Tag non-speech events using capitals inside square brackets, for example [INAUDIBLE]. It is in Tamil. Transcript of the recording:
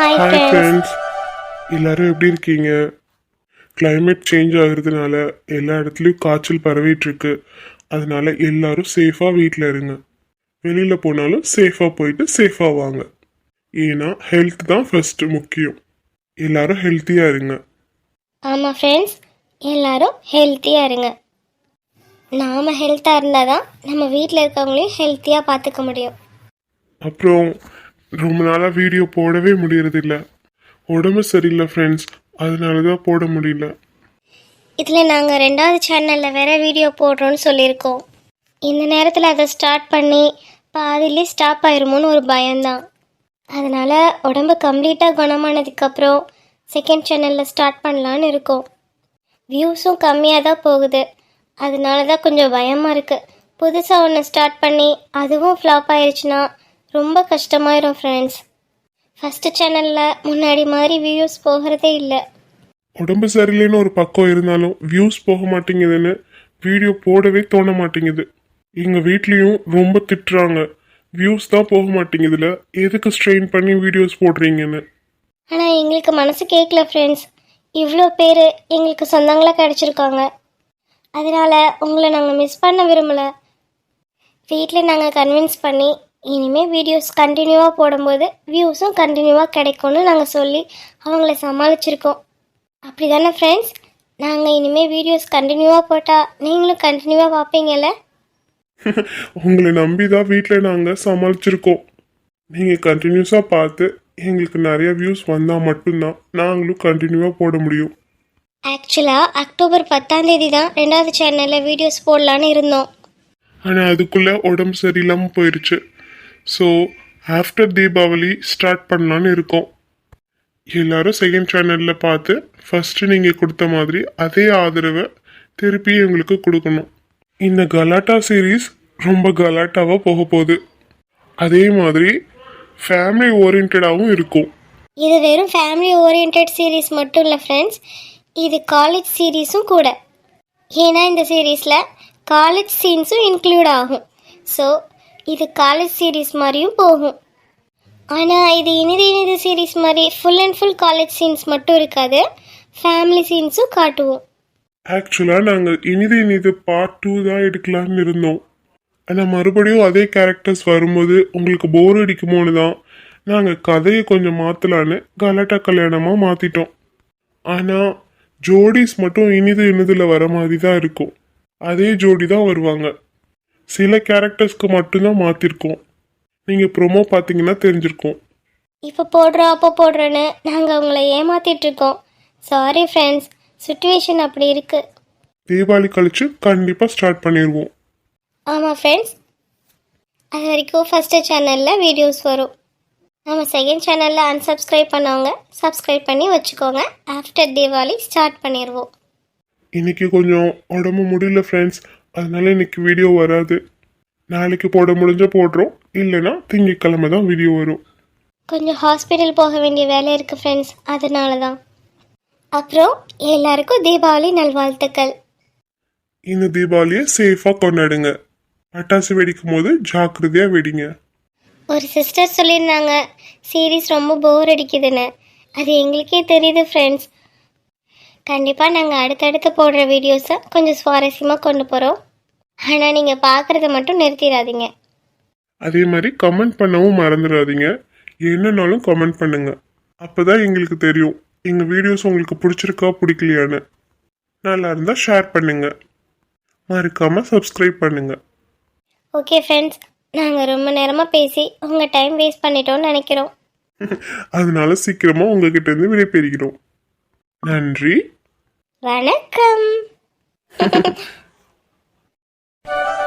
ஹாய் ஹாய் ஃப்ரெண்ட்ஸ் எல்லாரும் எப்படி இருக்கீங்க? Climate சேஞ்ச் ஆகுறதுனால எல்லா இடத்துலையும் காய்ச்சல் பரவிட்டு இருக்கு அதனால எல்லாரும் சேஃபாக வீட்டில் இருங்க. வெளியில் போனாலும் சேஃபாக போயிட்டு சேஃபாக வாங்க. ஏன்னா ஹெல்த் தான் ஃபர்ஸ்ட் முக்கியம். எல்லாரும் ஹெல்த்தியாக இருங்க. ஆமாம் ஃப்ரெண்ட்ஸ் எல்லாரும் ஹெல்த்தியாக இருங்க. நாம் ஹெல்த்தாக இருந்தால் தான் நம்ம வீட்டில் இருக்கவங்களையும் ஹெல்த்தியாக பார்த்துக்க முடியும். அப்புறம் ரொம்ப நாளாக வீடியோ போடவே முடியறதில்ல. உடம்பு சரியில்லை ஃப்ரெண்ட்ஸ் அதனால தான் போட முடியல. இதில் நாங்கள் ரெண்டாவது சேனலில் வேற வீடியோ போடுறோன்னு சொல்லியிருக்கோம். இந்த நேரத்தில் அதை ஸ்டார்ட் பண்ணி பாதிலே ஸ்டாப் ஆயிருமோன்னு ஒரு பயம்தான். அதனால் உடம்பு கம்ப்ளீட்டாக குணமானதுக்கப்புறம் செகண்ட் சேனலில் ஸ்டார்ட் பண்ணலான்னு இருக்கோம். வியூஸும் கம்மியாக தான் போகுது. அதனால தான் கொஞ்சம் பயமாக இருக்குது புதுசாக ஒன்று ஸ்டார்ட் பண்ணி அதுவும் ஃப்ளாப் ஆயிடுச்சுன்னா ரொம்ப கஷ்டமாயிரும் ஃப்ரெண்ட்ஸ் ஃபஸ்ட்டு சேனலில் முன்னாடி மாதிரி வியூஸ் போகிறதே இல்லை. உடம்பு சரியில்லைன்னு ஒரு பக்கம் இருந்தாலும் வியூஸ் போக மாட்டேங்குதுன்னு வீடியோ போடவே தோண மாட்டேங்குது. எங்கள் வீட்லேயும் ரொம்ப திட்டுறாங்க. வியூஸ் தான் போக மாட்டேங்குதுல. எதுக்கு ஸ்ட்ரெயின் பண்ணி வீடியோஸ் போடுறீங்கன்னு? ஆனால் எங்களுக்கு மனசு கேட்கல ஃப்ரெண்ட்ஸ் இவ்வளோ பேர் எங்களுக்கு சொந்தங்களாக கிடச்சிருக்காங்க. அதனால் உங்களை நாங்கள் மிஸ் பண்ண விரும்பலை. வீட்டில் நாங்கள் கன்வின்ஸ் பண்ணி இனிமேல் வீடியோஸ் கண்டினியூவாக போடும்போது வியூஸும் கண்டினியூவாக கிடைக்கும்னு நாங்கள் சொல்லி அவங்கள சமாளிச்சிருக்கோம். அப்படி தானே ஃப்ரெண்ட்ஸ் நாங்கள் இனிமேல் வீடியோஸ் கண்டினியூவாக போட்டால் நீங்களும் கண்டினியூவாக பார்ப்பீங்கல்ல? [LAUGHS] உங்களை நம்பி தான் வீட்டில் நாங்கள் சமாளிச்சிருக்கோம். நீங்கள் கண்டினியூஸாக பார்த்து எங்களுக்கு நிறைய வியூஸ் வந்தால் மட்டும்தான் நாங்களும் கண்டினியூவாக போட முடியும். ஆக்சுவலாக அக்டோபர் பத்தாம் தேதி தான் ரெண்டாவது சேனலில் வீடியோஸ் போடலான்னு இருந்தோம். ஆனால் அதுக்குள்ளே உடம்பு சரியில்லாமல் போயிடுச்சு ஸோ ஆஃப்டர் தீபாவளி ஸ்டார்ட் பண்ணலான்னு இருக்கோம். எல்லாரும் செகண்ட் சேனலில் பார்த்து ஃபஸ்ட்டு நீங்கள் கொடுத்த மாதிரி அதே ஆதரவை திருப்பி எங்களுக்கு கொடுக்கணும். இந்த கலாட்டா சீரீஸ் ரொம்ப கலாட்டாவாக போக போகுது. அதே மாதிரி ஃபேமிலி ஓரியன்டாகவும் இருக்கும். இது வெறும் ஃபேமிலி ஓரியன்ட் சீரீஸ் மட்டும் இல்லை ஃப்ரெண்ட்ஸ் இது காலேஜ் சீரீஸும் கூட. ஏன்னா இந்த சீரீஸில் காலேஜ் சீன்ஸும் இன்க்ளூட் ஆகும். ஸோ இது காலேஜ் சீரீஸ் மாதிரியும் போகும். ஆனால் இது இனிது இனிது சீரீஸ் மாதிரி full and full college scenes மட்டும் இருக்காது. ஃபேமிலி சீன்ஸும் காட்டுவோம். ஆக்சுவலாக நாங்கள் இனிது இனிது பார்ட் டூ தான் எடுக்கலாம்னு இருந்தோம். ஆனால் மறுபடியும் அதே கேரக்டர்ஸ் வரும்போது உங்களுக்கு போர் அடிக்குமோன்னு தான் நாங்கள் கதையை கொஞ்சம் மாற்றலான்னு கலாட்டா கல்யாணமாக மாற்றிட்டோம் ஆனால் ஜோடிஸ் மட்டும் இனிது இனிதில் வர மாதிரி தான் இருக்கும். அதே ஜோடி தான் வருவாங்க. சில கேரக்டர்ஸ்க்கு மட்டும்தான் மாற்றிருக்கோம் நீங்கள் ப்ரோமோ பார்த்தீங்கன்னா தெரிஞ்சிருக்கும். இப்போ போடுறோம் அப்போ போடுறோன்னு நாங்கள் உங்களை ஏமாத்திட்டு இருக்கோம் சாரி ஃப்ரெண்ட்ஸ் சுச்சுவேஷன் அப்படி இருக்குது தீபாவளி கழிச்சு கண்டிப்பாக ஸ்டார்ட் பண்ணிடுவோம் ஆமாம் ஃப்ரெண்ட்ஸ் அது வரைக்கும் ஃபஸ்ட்டு சேனலில் வீடியோஸ் வரும். நம்ம செகண்ட் சேனலில் unsubscribe பண்ணவங்க சப்ஸ்கிரைப் பண்ணி வச்சுக்கோங்க. ஆஃப்டர் தீபாவளி ஸ்டார்ட் பண்ணிடுவோம் இன்னைக்கு கொஞ்சம் உடம்பு முடியல ஃப்ரெண்ட்ஸ் அதனால இன்னைக்கு வீடியோ வராது. நாளைக்கு போட முடிஞ்ச போடுறோம். இல்லைன்னா திங்கட்கிழமை தான் வீடியோ வரும். கொஞ்சம் ஹாஸ்பிட்டல் போக வேண்டிய வேலை இருக்குது ஃப்ரெண்ட்ஸ் அதனால தான் அப்புறம் எல்லாருக்கும் தீபாவளி நல்வாழ்த்துக்கள். இந்த தீபாவளியை சேஃபாக கொண்டாடுங்க. பட்டாசு வெடிக்கும் போது ஜாக்கிரதையாக வெடிங்க. ஒரு சிஸ்டர் சொல்லியிருந்தாங்க சீரீஸ் ரொம்ப போர் அடிக்குதுன்னு. அது எங்களுக்கே தெரியுது ஃப்ரெண்ட்ஸ் கண்டிப்பாக நாங்கள் அடுத்தடுத்து போடுற வீடியோஸை கொஞ்சம் சுவாரஸ்யமாக கொண்டு போகிறோம் ஆனால் நீங்கள் பார்க்குறத மட்டும் நிறுத்திடாதீங்க. அதே மாதிரி கமெண்ட் பண்ணவும் மறந்துடாதீங்க. என்னன்னாலும் கமெண்ட் பண்ணுங்க. அப்பதான் எங்களுக்கு தெரியும் எங்கள் வீடியோஸ் உங்களுக்கு பிடிச்சிருக்கா பிடிக்கலையான்னு. நல்லா இருந்தால் ஷேர் பண்ணுங்க. மறக்காம சப்ஸ்கிரைப் பண்ணுங்க. ஓகே ஃப்ரெண்ட்ஸ் நாங்கள் ரொம்ப நேரமாக பேசி உங்கள் டைம் வேஸ்ட் பண்ணிட்டோம்னு நினைக்கிறோம். [LAUGHS] அதனால சீக்கிரமா உங்ககிட்ட இருந்து விடைபெறுகிறோம் நன்றி. வணக்கம். [LAUGHS]